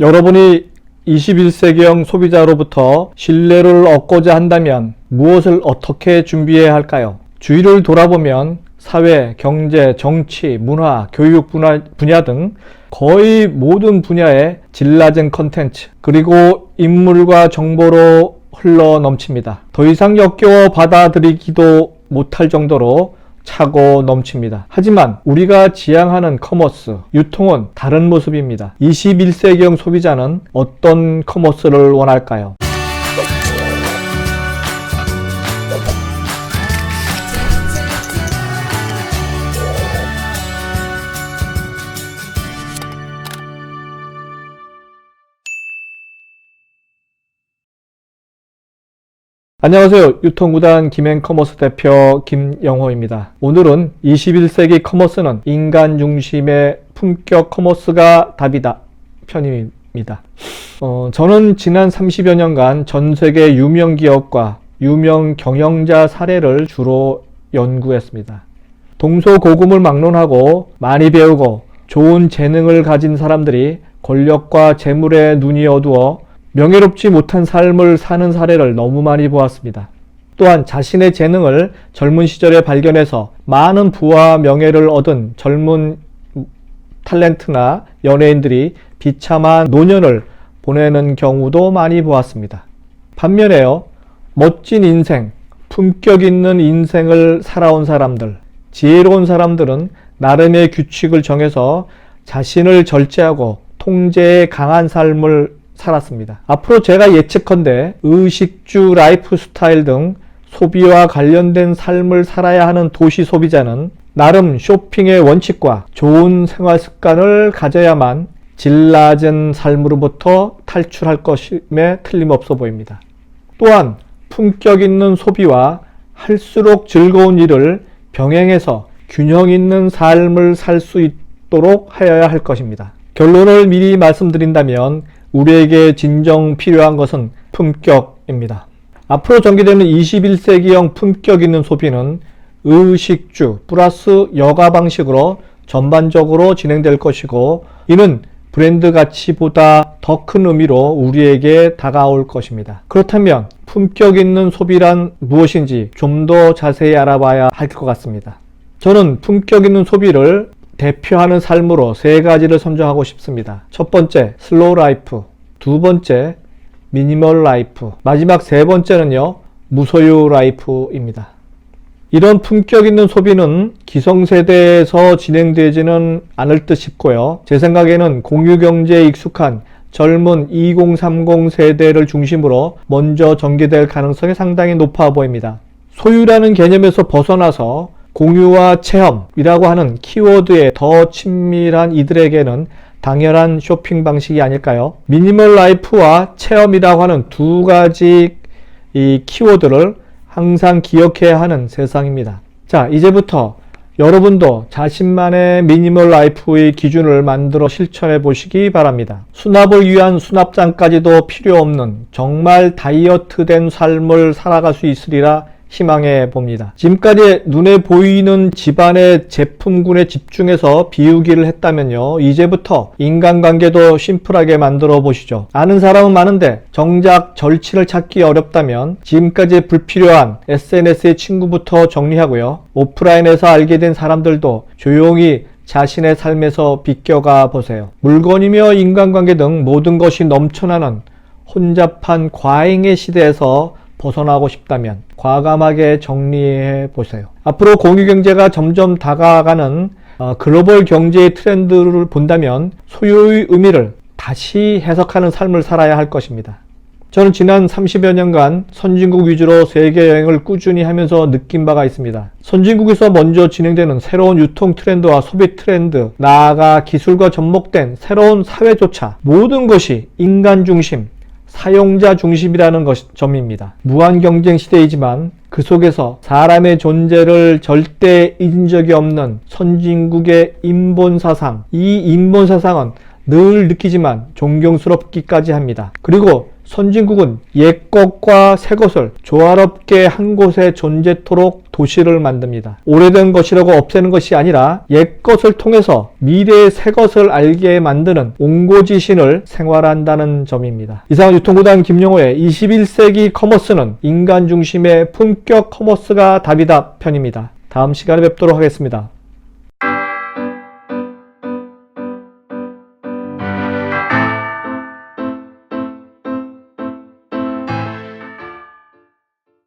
여러분이 21세기형 소비자로부터 신뢰를 얻고자 한다면 무엇을 어떻게 준비해야 할까요? 주위를 돌아보면 사회, 경제, 정치, 문화, 교육 분야, 분야 등 거의 모든 분야에 질 낮은 컨텐츠, 그리고 인물과 정보로 흘러 넘칩니다. 더 이상 역겨워 받아들이기도 못할 정도로 차고 넘칩니다. 하지만 우리가 지향하는 커머스, 유통은 다른 모습입니다. 21세기형 소비자는 어떤 커머스를 원할까요? 안녕하세요. 유통구단 김행커머스 대표 김영호입니다. 오늘은 21세기 커머스는 인간 중심의 품격 커머스가 답이다 편입니다. 어, 저는 지난 30여 년간 전 세계 유명 기업과 유명 경영자 사례를 주로 연구했습니다. 동서고금을 막론하고 많이 배우고 좋은 재능을 가진 사람들이 권력과 재물에 눈이 어두워 명예롭지 못한 삶을 사는 사례를 너무 많이 보았습니다. 또한 자신의 재능을 젊은 시절에 발견해서 많은 부와 명예를 얻은 젊은 탤런트나 연예인들이 비참한 노년을 보내는 경우도 많이 보았습니다. 반면에요, 멋진 인생, 품격 있는 인생을 살아온 사람들, 지혜로운 사람들은 나름의 규칙을 정해서 자신을 절제하고 통제에 강한 삶을 살았습니다. 앞으로 제가 예측컨대 의식주 라이프 스타일 등 소비와 관련된 삶을 살아야 하는 도시 소비자는 나름 쇼핑의 원칙과 좋은 생활 습관을 가져야만 질 낮은 삶으로부터 탈출할 것임에 틀림없어 보입니다. 또한 품격 있는 소비와 할수록 즐거운 일을 병행해서 균형 있는 삶을 살 수 있도록 하여야 할 것입니다. 결론을 미리 말씀드린다면 우리에게 진정 필요한 것은 품격입니다. 앞으로 전개되는 21세기형 품격 있는 소비는 의식주 플러스 여가 방식으로 전반적으로 진행될 것이고 이는 브랜드 가치보다 더 큰 의미로 우리에게 다가올 것입니다. 그렇다면 품격 있는 소비란 무엇인지 좀 더 자세히 알아봐야 할 것 같습니다. 저는 품격 있는 소비를 대표하는 삶으로 세 가지를 선정하고 싶습니다. 첫 번째, 슬로우 라이프. 두 번째, 미니멀 라이프. 마지막 세 번째는요, 무소유 라이프입니다. 이런 품격 있는 소비는 기성세대에서 진행되지는 않을 듯 싶고요. 제 생각에는 공유경제에 익숙한 젊은 2030 세대를 중심으로 먼저 전개될 가능성이 상당히 높아 보입니다. 소유라는 개념에서 벗어나서 공유와 체험이라고 하는 키워드에 더 친밀한 이들에게는 당연한 쇼핑 방식이 아닐까요? 미니멀 라이프와 체험이라고 하는 두 가지 이 키워드를 항상 기억해야 하는 세상입니다. 자, 이제부터 여러분도 자신만의 미니멀 라이프의 기준을 만들어 실천해 보시기 바랍니다. 수납을 위한 수납장까지도 필요 없는 정말 다이어트 된 삶을 살아갈 수 있으리라 희망해 봅니다. 지금까지 눈에 보이는 집안의 제품군에 집중해서 비우기를 했다면요. 이제부터 인간관계도 심플하게 만들어 보시죠. 아는 사람은 많은데 정작 절친을 찾기 어렵다면 지금까지 불필요한 SNS의 친구부터 정리하고요. 오프라인에서 알게 된 사람들도 조용히 자신의 삶에서 비껴가 보세요. 물건이며 인간관계 등 모든 것이 넘쳐나는 혼잡한 과잉의 시대에서 벗어나고 싶다면 과감하게 정리해 보세요. 앞으로 공유경제가 점점 다가가는 어, 글로벌 경제의 트렌드를 본다면 소유의 의미를 다시 해석하는 삶을 살아야 할 것입니다. 저는 지난 30여 년간 선진국 위주로 세계 여행을 꾸준히 하면서 느낀 바가 있습니다. 선진국에서 먼저 진행되는 새로운 유통 트렌드와 소비 트렌드, 나아가 기술과 접목된 새로운 사회조차 모든 것이 인간 중심, 사용자 중심이라는 것, 점입니다. 무한 경쟁 시대이지만 그 속에서 사람의 존재를 절대 잊은 적이 없는 선진국의 인본 사상, 이 인본 사상은 늘 느끼지만 존경스럽기까지 합니다. 그리고 선진국은 옛 것과 새 것을 조화롭게 한 곳에 존재토록 도시를 만듭니다. 오래된 것이라고 없애는 것이 아니라 옛 것을 통해서 미래의 새 것을 알게 만드는 옹고지신을 생활한다는 점입니다. 이상 유통구단 김용호의 21세기 커머스는 인간 중심의 품격 커머스가 답이다 편입니다. 다음 시간에 뵙도록 하겠습니다.